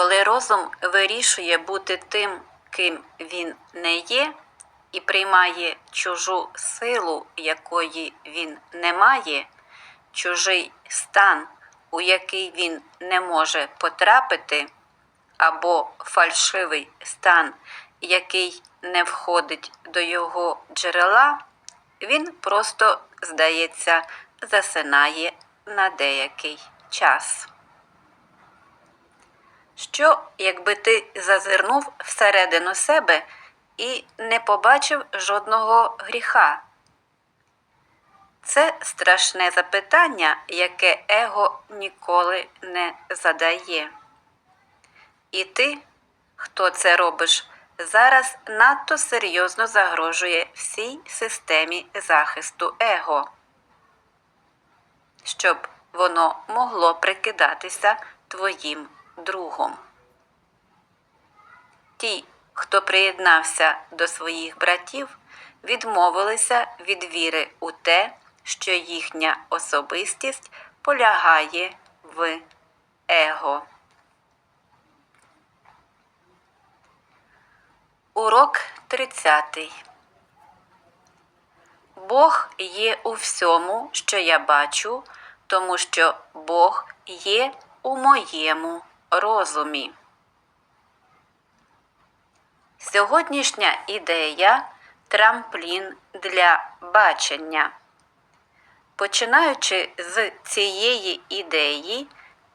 Коли розум вирішує бути тим, ким він не є, і приймає чужу силу, якої він не має, чужий стан, у який він не може потрапити, або фальшивий стан, який не входить до його джерела, він просто, здається, засинає на деякий час. Що, якби ти зазирнув всередину себе і не побачив жодного гріха? Це страшне запитання, яке его ніколи не задає. І ти, хто це робиш, зараз надто серйозно загрожує всій системі захисту его, щоб воно могло прикидатися твоїм другом. Ті, хто приєднався до своїх братів, відмовилися від віри у те, що їхня особистість полягає в его. Урок 30. Бог є у всьому, що я бачу, тому що Бог є у моєму розумі. Сьогоднішня ідея трамплін для бачення. Починаючи з цієї ідеї,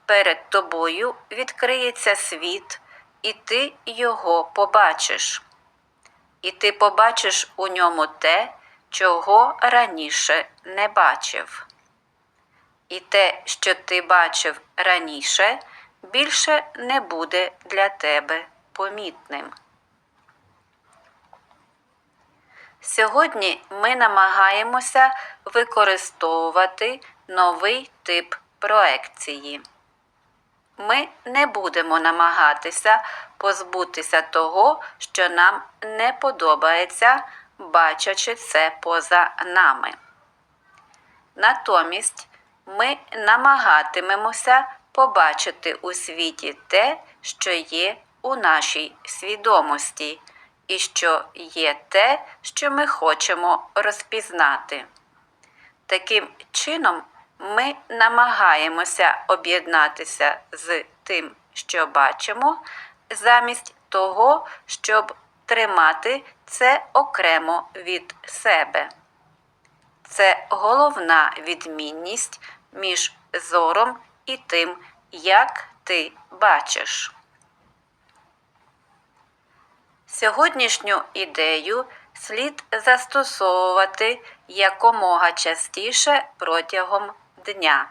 перед тобою відкриється світ, і ти його побачиш. І ти побачиш у ньому те, чого раніше не бачив. І те, що ти бачив раніше, більше не буде для тебе помітним. Сьогодні ми намагаємося використовувати новий тип проекції. Ми не будемо намагатися позбутися того, що нам не подобається, бачачи це поза нами. Натомість ми намагатимемося побачити у світі те, що є у нашій свідомості, і що є те, що ми хочемо розпізнати. Таким чином, ми намагаємося об'єднатися з тим, що бачимо, замість того, щоб тримати це окремо від себе. Це головна відмінність між зором і тим, як ти бачиш. Сьогоднішню ідею слід застосовувати якомога частіше протягом дня.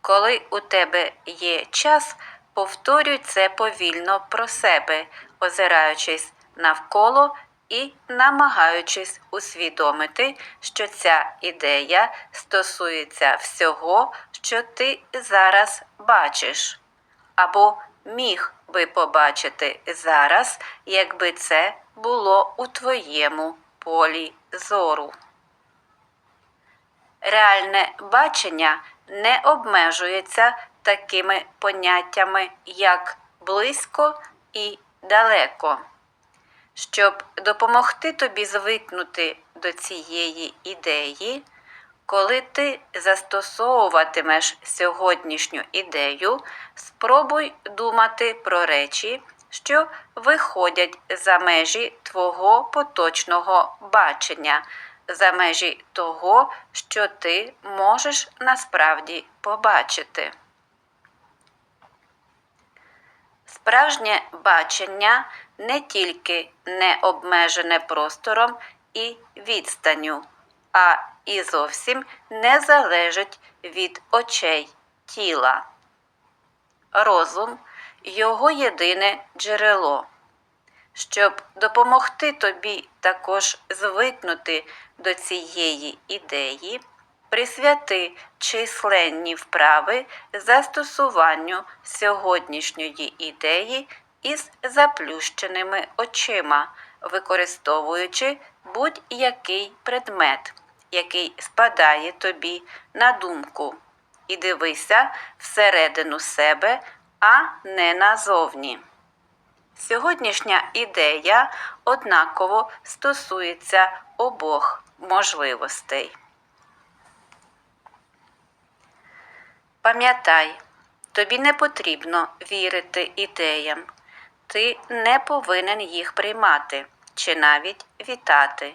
Коли у тебе є час, повторюй це повільно про себе, озираючись навколо і намагаючись усвідомити, що ця ідея стосується всього, що ти зараз бачиш, або міг би побачити зараз, якби це було у твоєму полі зору. Реальне бачення не обмежується такими поняттями, як близько і далеко. Щоб допомогти тобі звикнути до цієї ідеї, коли ти застосовуватимеш сьогоднішню ідею, спробуй думати про речі, що виходять за межі твого поточного бачення, за межі того, що ти можеш насправді побачити. Справжнє бачення не тільки не обмежене простором і відстанню, а і зовсім не залежить від очей тіла. Розум його єдине джерело. Щоб допомогти тобі також звикнути до цієї ідеї, присвяти численні вправи застосуванню сьогоднішньої ідеї із заплющеними очима, використовуючи будь-який предмет, який спадає тобі на думку, і дивися всередину себе а не назовні. Сьогоднішня ідея однаково стосується обох можливостей. Пам'ятай, тобі не потрібно вірити ідеям. Ти не повинен їх приймати чи навіть вітати.